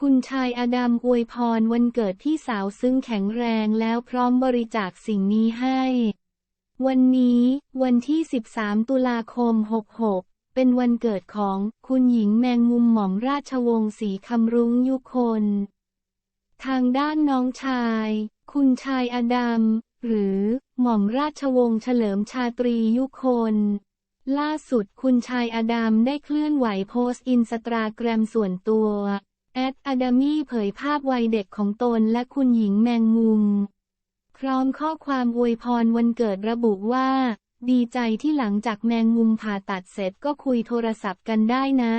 คุณชายอดัมอวยพรวันเกิดพี่สาวซึ่งแข็งแรงแล้วพร้อมบริจาคสิ่งนี้ให้ วันนี้ วันที่ 13 ตุลาคม 66 เป็นวันเกิดของคุณหญิงแมงมุมหม่อมราชวงศ์ศรีคำรุ้งยุคน ทางด้านน้องชาย คุณชายอดัมหรือหม่อมราชวงศ์เฉลิมชาตรียุคน ล่าสุดคุณชายอดัมได้เคลื่อนไหวโพสต์อินสตาแกรมส่วนตัว แอดอดามี่เผยภาพวัยเด็กของตนและคุณหญิงแมงมุม พร้อมข้อความอวยพรวันเกิดระบุว่า ดีใจที่หลังจากแมงมุมผ่าตัดเสร็จก็คุยโทรศัพท์กันได้นะ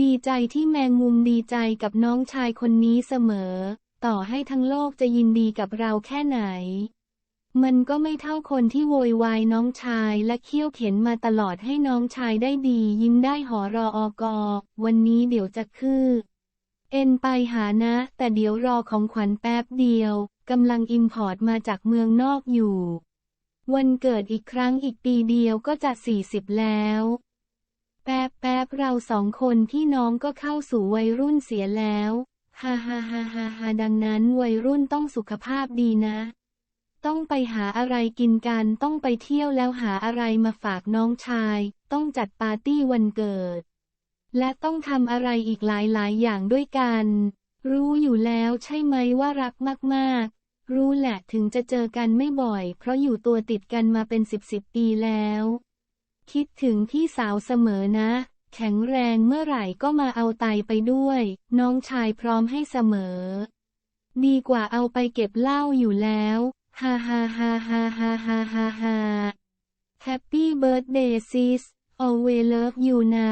ดีใจที่แมงมุมดีใจกับน้องชายคนนี้เสมอ ต่อให้ทั้งโลกจะยินดีกับเราแค่ไหน มันก็ไม่เท่าคนที่โวยวายน้องชายและเคี่ยวเข็นมาตลอดให้น้องชายได้ดียิ้มได้หอรออกอวันนี้เดี๋ยวจะคือ เอ็นไปหานะ แต่เดี๋ยวรอของขวัญแป๊บเดียวกำลังอิมพอร์ตมาจากเมืองนอกอยู่ วันเกิดอีกครั้งอีกปีเดียวก็จะสี่สิบแล้ว แป๊บแป๊บเราสองคนพี่น้องก็เข้าสู่วัยรุ่นเสียแล้วฮ่าฮ่าฮ่าฮ่าฮ่าดังนั้นวัยรุ่นต้องสุขภาพดีนะ ต้องไปหาอะไรกินกันต้องไปเที่ยวแล้วหาอะไรมาฝากน้องชาย ต้องจัดปาร์ตี้วันเกิด และต้องทำอะไรอีกหลายๆ อย่างด้วยกัน รู้อยู่แล้วใช่ไหมว่ารักมากๆ รู้แหละถึงจะเจอกันไม่บ่อย เพราะอยู่ตัวติดกันมาเป็นสิบสิบปีแล้ว คิดถึงพี่สาวเสมอนะ แข็งแรงเมื่อไหร่ก็มาเอาไตไปด้วย น้องชายพร้อมให้เสมอ ดีกว่าเอาไปเก็บเหล้าอยู่แล้วฮ่าฮ่าฮ่าฮ่าฮ่าฮ่าฮ่าฮ่า Happy birthday sis always love you นา